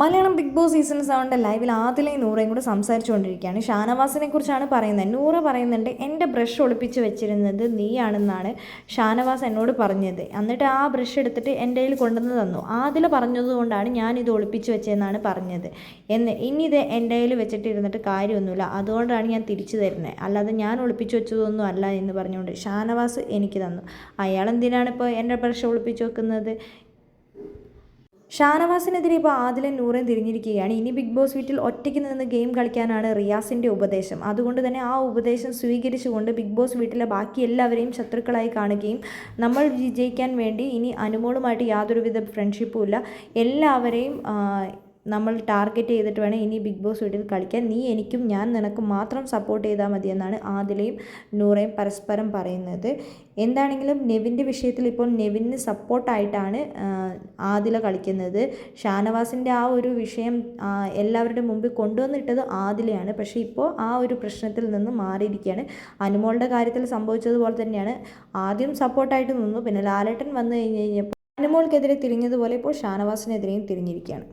Malayalam big boss season സെവന്റെ ലൈവിൽ ആദിലയും നൂറയും കൂടെ സംസാരിച്ചുകൊണ്ടിരിക്കുകയാണ്. ഷാനവാസിനെ കുറിച്ചാണ് പറയുന്നത്. നൂറ പറയുന്നുണ്ട് എന്റെ ബ്രഷ് ഒളിപ്പിച്ച് വെച്ചിരുന്നത് നീയാണെന്നാണ് ഷാനവാസ് എന്നോട് പറഞ്ഞത്. എന്നിട്ട് ആ ബ്രഷ് എടുത്തിട്ട് എന്റെ കയ്യിൽ കൊണ്ടുവന്ന് തന്നു. ആദില പറഞ്ഞതുകൊണ്ടാണ് ഞാൻ ഇത് ഒളിപ്പിച്ച് വെച്ചതെന്നാണ് പറഞ്ഞത്. എന്ന് ഇനി ഇത് എന്റെ കയ്യിൽ വെച്ചിട്ട് ഇരുന്നിട്ട് കാര്യമൊന്നുമില്ല. അതുകൊണ്ടാണ് ഞാൻ തിരിച്ചു തരുന്നത്. അല്ലാതെ ഞാൻ ഒളിപ്പിച്ച് വെച്ചതൊന്നും അല്ല എന്ന് പറഞ്ഞുകൊണ്ട് ഷാനവാസ് എനിക്ക് തന്നു. അയാൾ എന്തിനാണ് ഇപ്പോൾ എന്റെ ബ്രഷ് ഒളിപ്പിച്ച് വെക്കുന്നത്? ഷാനവാസിനെതിരെ ഇപ്പോൾ ആദിലൻ നൂറേം തിരിഞ്ഞിരിക്കുകയാണ്. ഇനി ബിഗ് ബോസ് വീട്ടിൽ ഒറ്റയ്ക്ക് നിന്ന് ഗെയിം കളിക്കാനാണ് റിയാസിന്റെ ഉപദേശം. അതുകൊണ്ട് തന്നെ ആ ഉപദേശം സ്വീകരിച്ചുകൊണ്ട് ബിഗ് ബോസ് വീട്ടിലെ ബാക്കി എല്ലാവരെയും ശത്രുക്കളായി കാണുകയും നമ്മൾ വിജയിക്കാൻ വേണ്ടി ഇനി അനുമോളുമായിട്ട് യാതൊരുവിധ ഫ്രണ്ട്ഷിപ്പും ഇല്ല. എല്ലാവരെയും നമ്മൾ ടാർഗറ്റ് ചെയ്തിട്ട് വേണം ഇനി ബിഗ് ബോസ് വീട്ടിൽ കളിക്കാൻ. നീ എനിക്കും ഞാൻ നിനക്കും മാത്രം സപ്പോർട്ട് ചെയ്താൽ മതി എന്നാണ് ആദിലയും നൂറയും പരസ്പരം പറയുന്നത്. എന്താണെങ്കിലും നെവിന്റെ വിഷയത്തിൽ ഇപ്പോൾ നെവിന് സപ്പോർട്ടായിട്ടാണ് ആദില കളിക്കുന്നത്. ഷാനവാസിന്റെ ആ ഒരു വിഷയം എല്ലാവരുടെ മുമ്പിൽ കൊണ്ടുവന്നിട്ടത് ആദിലയാണ്. പക്ഷേ ഇപ്പോൾ ആ ഒരു പ്രശ്നത്തിൽ നിന്ന് മാറിയിരിക്കുകയാണ്. അനുമോളുടെ കാര്യത്തിൽ സംഭവിച്ചതുപോലെ തന്നെയാണ്. ആദ്യം സപ്പോർട്ടായിട്ട് നിന്നു. പിന്നെ ലാലേട്ടൻ വന്നു കഴിഞ്ഞ് കഴിഞ്ഞപ്പോൾ അനുമോൾക്കെതിരെ തിരിഞ്ഞതുപോലെ ഇപ്പോൾ ഷാനവാസിനെതിരെയും തിരിഞ്ഞിരിക്കുകയാണ്.